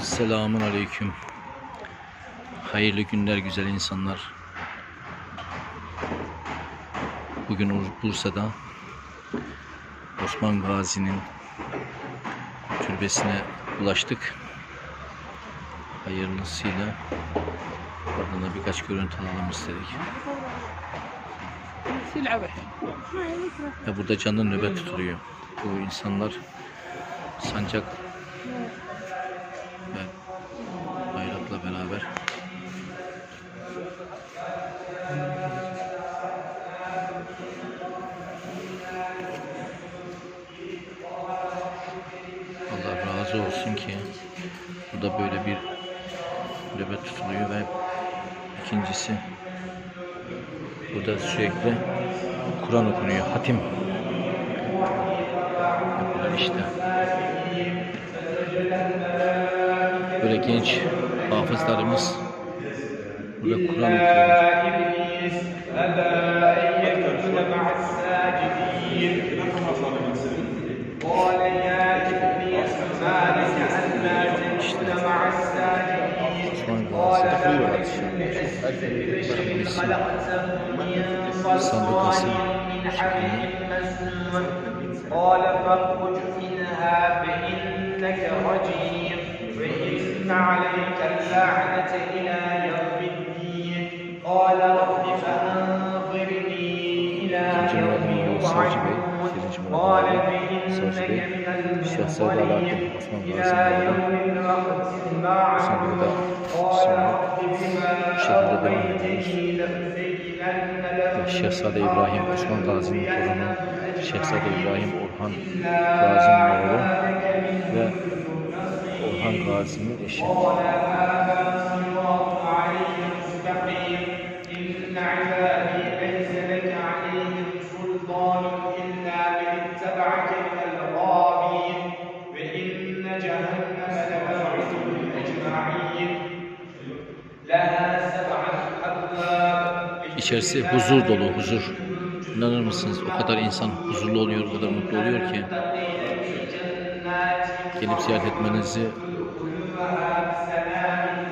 Selamun Aleyküm. Hayırlı günler güzel insanlar. Bugün Bursa'da Osman Gazi'nin türbesine ulaştık. Hayırlısıyla oradan birkaç görüntü alalım istedik. Ya burada canlı nöbet tutuluyor. Bu insanlar sancak razı olsun ki burada böyle bir nöbet tutuluyor ve ikincisi burada sürekli Kur'an okunuyor. Hatim yapılıyor işte. Böyle genç hafızlarımız burada Kur'an okuyorlar. إبليس أبى أن يكون مع الساجدين قال قال قال فاخرج منها فإنك رجيم وإن عليك اللعنة إلى يوم الدين قال رب فأنظرني إلى يوم يبعثون قال فإنك من Şehzade Alaaddin المنظرين Osman إلى Gazi'nin يوم الوقت المعلوم قال رب بما أغويتني لأزينن لهم Şehzade İbrahim Osman Gazi'nin torunu Şehzade İbrahim Orhan Gazi'nin oğlu ve Orhan Gazi'nin eşi. İçerisi huzur dolu, huzur. İnanır mısınız? O kadar insan huzurlu oluyor, o kadar mutlu oluyor ki. Gelip ziyaret etmenizi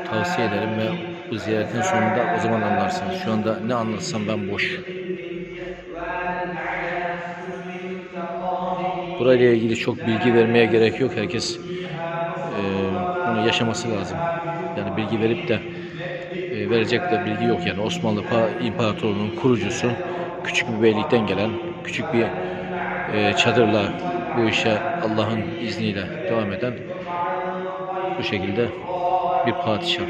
tavsiye ederim ve bu ziyaretin sonunda o zaman anlarsınız. Şu anda ne anlatsam ben boş. Burayla ilgili çok bilgi vermeye gerek yok. Herkes e, bunu yaşaması lazım. Yani bilgi verip de e, verecek de bilgi yok. Yani Osmanlı Pa- İmparatorluğu'nun kurucusu küçük bir beylikten gelen küçük bir e, çadırla bu işe Allah'ın izniyle devam eden bu şekilde bir padişah.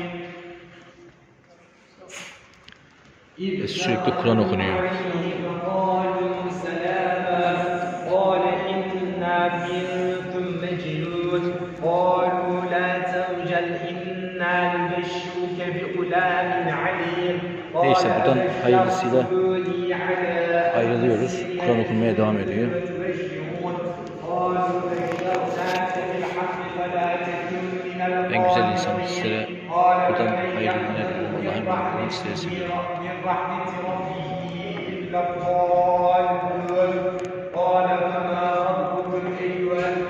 Ve sürekli Kur'an okunuyor. Neyse buradan hayırlısıyla ayrılıyoruz. Kur'an okumaya devam ediyor. En güzel insan sizlere buradan hayırlı günler diliyorum. Allah'ın rahmetini sizlere.